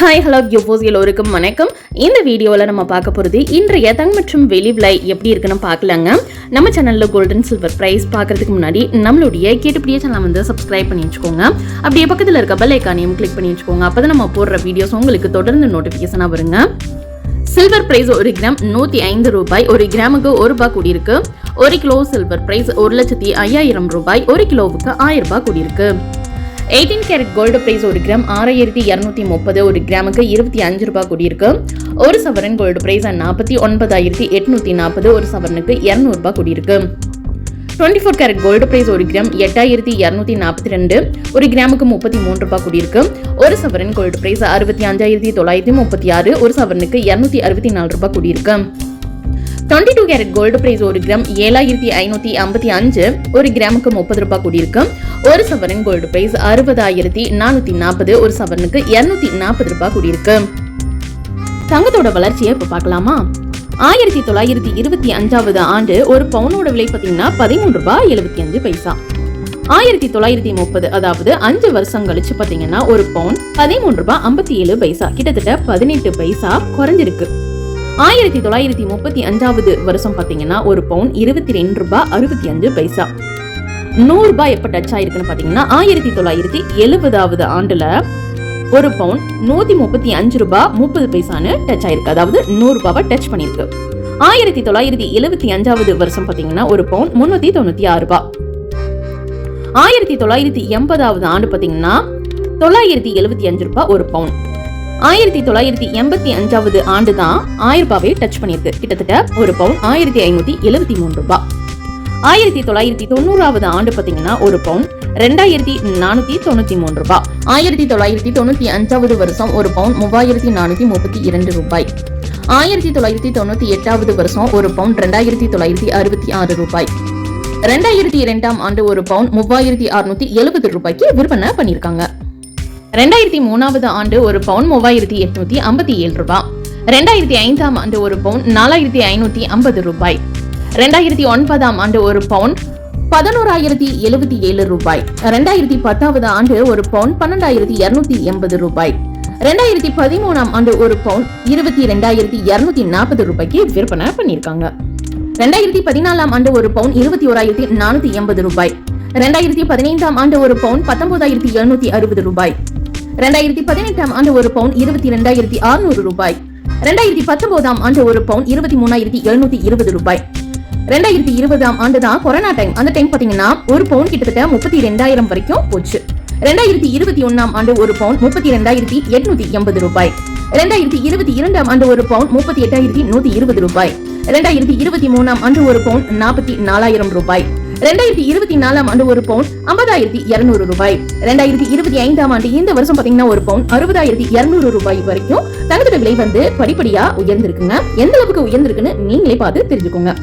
Hi hello யூபோஸ் எல்லோருக்கும் வணக்கம். இந்த வீடியோவில் நம்ம பார்க்க போகிறது இன்றைய தங் மற்றும் வெளி விலை எப்படி இருக்குன்னு பார்க்கலாங்க. நம்ம சேனலில் கோல்டன் சில்வர் ப்ரைஸ் பார்க்கறதுக்கு முன்னாடி நம்மளுடைய கேட்டுப்படியே சேனலை வந்து சப்ஸ்கிரைப் பண்ணி வச்சுக்கோங்க. அப்படியே பக்கத்தில் இருக்க பெல் ஐக்கானையும் கிளிக் பண்ணி வச்சுக்கோங்க. அப்போ நம்ம போடுற வீடியோஸ் உங்களுக்கு தொடர்ந்து நோட்டிஃபிகேஷனாக வருங்க. சில்வர் பிரைஸ் ஒரு கிராம் நூற்றி ஐந்து ரூபாய் ஒரு கிராமுக்கு ஒரு ரூபாய் கூடியிருக்கு. ஒரு கிலோ சில்வர் பிரைஸ் ஒரு லட்சத்தி ஐயாயிரம் ரூபாய் ஒரு கிலோவுக்கு ஆயிரம் ரூபாய் கூடியிருக்கு. எயிட்டீன் கேரட் கோல்டு பிரைஸ் ஒரு கிராம் ஆறாயிரத்தி இரநூத்தி முப்பது ஒரு கிராமுக்கு இருபத்தி அஞ்சு ரூபாய் கூடியிருக்கு. ஒரு சவரன் கோல்டு பிரைஸ் நாற்பத்தி ஒன்பதாயிரத்தி எட்நூத்தி நாற்பது ஒரு சவரனுக்கு இரநூறுபா கூடியிருக்கு. Twenty four carat gold price ஒரு கிராம் எட்டாயிரத்தி இரநூத்தி நாற்பத்தி ரெண்டு ஒரு கிராமுக்கு முப்பத்தி மூன்று ரூபாய் கூடியிருக்கு. ஒரு சவரன் கோல்டு பிரைஸ் அறுபத்தி அஞ்சாயிரத்தி தொள்ளாயிரத்தி முப்பத்தி ஆறு ஒரு சவரனுக்கு இரநூத்தி அறுபத்தி நாலு ரூபாய் கூடியிருக்கு. Twenty two carat gold price ஒரு கிராம் ஏழாயிரத்தி ஐநூற்றி ஐம்பத்தி அஞ்சு ஒரு கிராமுக்கு முப்பது ரூபாய் கூடியிருக்கு. ஒரு சவரன் கோல்டு பிரைஸ் அறுபதாயிரத்தி நானூத்தி நாற்பது ஒரு சவரனுக்கு இருநூத்தி நாற்பது ரூபாய் கூடியிருக்கு. தங்கத்தோட வளர்ச்சியை இப்ப பார்க்கலாமா? ஆயிரத்தி தொள்ளாயிரத்தி இருபத்தி அஞ்சாவது ஆண்டு ஒரு பவுனோட விலை பார்த்தீங்கன்னா பதிமூன்று ரூபாய் எழுபத்தி அஞ்சு பைசா. ஆயிரத்தி தொள்ளாயிரத்தி முப்பது அதாவது அஞ்சு வருஷம் கழிச்சு பார்த்தீங்கன்னா ஒரு பவுன் பதிமூன்று ரூபாய் ஐம்பத்தி ஏழு பைசா. கிட்டத்தட்ட பதினெட்டு பைசா குறைஞ்சிருக்கு. ஆயிரத்தி தொள்ளாயிரத்தி முப்பத்தி அஞ்சாவது வருஷம் பார்த்தீங்கன்னா ஒரு பவுன் இருபத்தி ரெண்டு ரூபாய் அறுபத்தி அஞ்சு பைசா. நூறு ரூபாய் டச் ஆயிருக்குன்னு பார்த்தீங்கன்னா ஆயிரத்தி தொள்ளாயிரத்தி எழுபதாவது ஆண்டில் ஒரு பவுன் நூத்தி முப்பத்தி அஞ்சு ரூபாய் முப்பது பைசான்னு டச் ஆயிருக்கு. அதாவது நூறு ரூபாவை டச் பண்ணியிருக்கு ஆயிரத்தி தொள்ளாயிரத்தி எழுபத்தி அஞ்சாவது வருஷம் பார்த்தீங்கன்னா ஒரு பவுன் முன்னூற்றி தொண்ணூத்தி ஆறு ரூபாய் ஆயிரத்தி தொள்ளாயிரத்தி எண்பதாவது ஆண்டு பார்த்தீங்கன்னா தொள்ளாயிரத்தி எழுபத்தி அஞ்சு ரூபாய் ஒரு பவுன் ஆயிரத்தி தொள்ளாயிரத்தி எண்பத்தி அஞ்சாவது ஆண்டு தான் ஆயிரம் ரூபாவை டச் பண்ணியிருக்கு கிட்டத்தட்ட ஒரு பவுன் ஆயிரத்தி ஐநூத்தி எழுபத்தி மூணு ரூபாய் ஆயிரத்தி தொள்ளாயிரத்தி தொண்ணூறாவது ஆண்டு பாத்தீங்கன்னா ஒரு பவுன் ரெண்டாயிரத்தி நானூத்தி தொண்ணூத்தி மூணு ரூபாய். ஆயிரத்தி தொள்ளாயிரத்தி தொண்ணூத்தி அஞ்சாவது வருஷம் ஒரு பவுன் மூவாயிரத்தி நானூத்தி முப்பத்தி இரண்டு ரூபாய். ஆயிரத்தி தொள்ளாயிரத்தி தொண்ணூத்தி எட்டாவது வருஷம் ஒரு பவுன் ரெண்டாயிரத்தி தொள்ளாயிரத்தி அறுபத்தி ஆறு ரூபாய். ரெண்டாயிரத்தி இரண்டாம் ஆண்டு ஒரு பவுன் மூவாயிரத்தி அறுநூத்தி எழுபது ரூபாய்க்கு விற்பனை பண்ணியிருக்காங்க. ரெண்டாயிரத்தி மூணாவது ஆண்டு ஒரு பவுன் மூவாயிரத்தி எட்நூத்தி ஐம்பத்தி ஏழு ரூபாய். ரெண்டாயிரத்தி ஐந்தாம் ஆண்டு ஒரு பவுன் நாலாயிரத்தி ஐநூத்தி ஐம்பது ரூபாய். ரெண்டாயிரத்தி ஒன்பதாம் ஆண்டு ஒரு பவுன் பதினோராயிரத்தி எழுபத்தி ஏழு ரூபாய். ரெண்டாயிரத்தி பத்தாவது ஆண்டு ஒரு பவுன் பன்னெண்டாயிரத்தி இருநூத்தி எண்பது ரூபாய். ரெண்டாயிரத்தி பதிமூணாம் ஆண்டு ஒரு பவுன் இருபத்தி ரெண்டாயிரத்தி இருநூத்தி நாற்பது ரூபாய்க்கு விற்பனை பண்ணியிருக்காங்க. ரெண்டாயிரத்தி பதினாலாம் ஆண்டு ஒரு பவுன் இருபத்தி ஓராயிரத்தி நானூத்தி எண்பது ரூபாய். ரெண்டாயிரத்தி பதினைந்தாம் ஆண்டு ஒரு பவுன் பத்தொன்பதாயிரத்தி எழுநூத்தி அறுபது ரூபாய். ரெண்டாயிரத்தி பதினெட்டாம் ஆண்டு ஒரு பவுன் இருபத்தி ரெண்டாயிரத்தி அறுநூறு ரூபாய். ரெண்டாயிரத்தி பத்தொன்பதாம் ஆண்டு ஒரு பவுன் இருபத்தி மூணாயிரத்தி எழுநூத்தி இருபது ரூபாய். ரெண்டாயிரத்தி இருபதாம் ஆண்டு தான் கொரோனா டைம் அந்த டைம் பாத்தீங்கன்னா ஒரு பவுன் கிட்டத்தட்ட முப்பத்தி ரெண்டாயிரம் வரைக்கும் போச்சு. ரெண்டாயிரத்தி இருபத்தி ஒன்னாம் ஆண்டு ஒரு பவுன் முப்பத்தி ரெண்டாயிரத்தி எட்நூத்தி எண்பது ரூபாய். ரெண்டாயிரத்தி இருபத்தி இரண்டாம் ஆண்டு ஒரு பவுன் முப்பத்தி எட்டாயிரத்தி நூத்தி இருபது ரூபாய். ரெண்டாயிரத்தி இருபத்தி மூணாம் ஆண்டு ஒரு பவுன் நாற்பத்தி நாலாயிரம் ரூபாய். ரெண்டாயிரத்தி இருபத்தி நாலாம் ஆண்டு ஒரு பவுன் ஐம்பதாயிரத்தி இருநூறு ரூபாய். ரெண்டாயிரத்தி இருபத்தி ஐந்தாம் ஆண்டு இந்த வருஷம் பாத்தீங்கன்னா ஒரு பவுன் அறுபதாயிரத்தி இருநூறு ரூபாய் வரைக்கும் தங்கத்தோட விலை வந்து படிப்படியா உயர்ந்திருக்குங்க. எந்த அளவுக்கு உயர்ந்திருக்குன்னு நீங்களே பார்த்து தெரிஞ்சுக்கோங்க.